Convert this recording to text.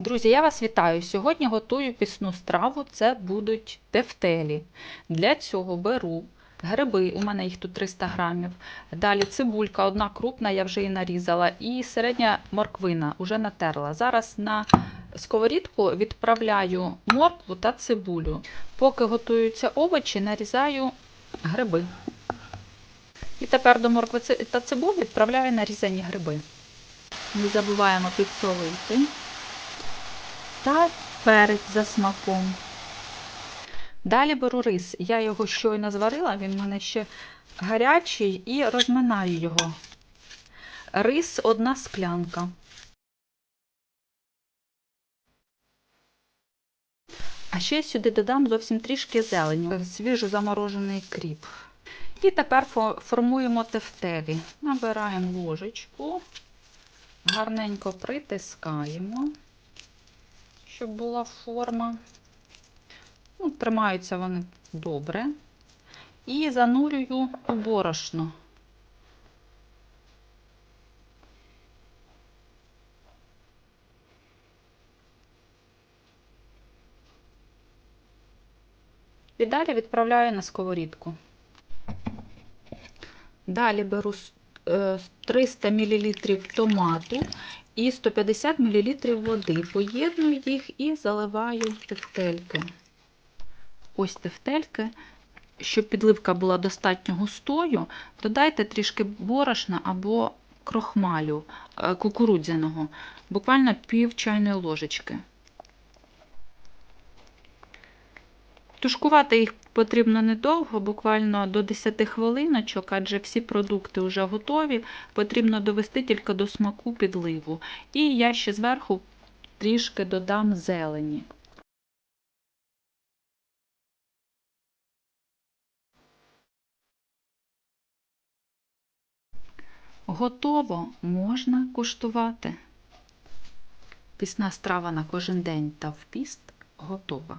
Друзі, я вас вітаю. Сьогодні готую пісну страву. Це будуть тефтелі. Для цього беру гриби, у мене їх тут 300 грамів. Далі цибулька, одна крупна, я вже її нарізала, і середня морквина вже натерла. Зараз на сковорідку відправляю моркву та цибулю. Поки готуються овочі, нарізаю гриби. І тепер до моркви та цибулі відправляю нарізані гриби. Не забуваємо підсолити та перець за смаком. Далі беру рис. Я його щойно зварила, він в мене ще гарячий і розминаю його. Рис одна склянка. А ще сюди додам зовсім трішки зелені, свіжо заморожений кріп. І тепер формуємо тефтелі. Набираємо ложечку, гарненько притискаємо щоб була форма. Ну, тримаються вони добре. І занурюю у борошно. І далі відправляю на сковорідку. Далі беру 300 мл томату і 150 мл води. Поєдную їх і заливаю тефтельки. Ось тефтельки. Щоб підливка була достатньо густою, додайте трішки борошна або крохмалю е, кукурудзяного, буквально пів чайної ложечки. Тушкувати їх потрібно недовго, буквально до 10 хвилиночок, адже всі продукти вже готові. Потрібно довести тільки до смаку підливу. І я ще зверху трішки додам зелені. Готово можна куштувати. Пісна страва на кожен день та в піст готова.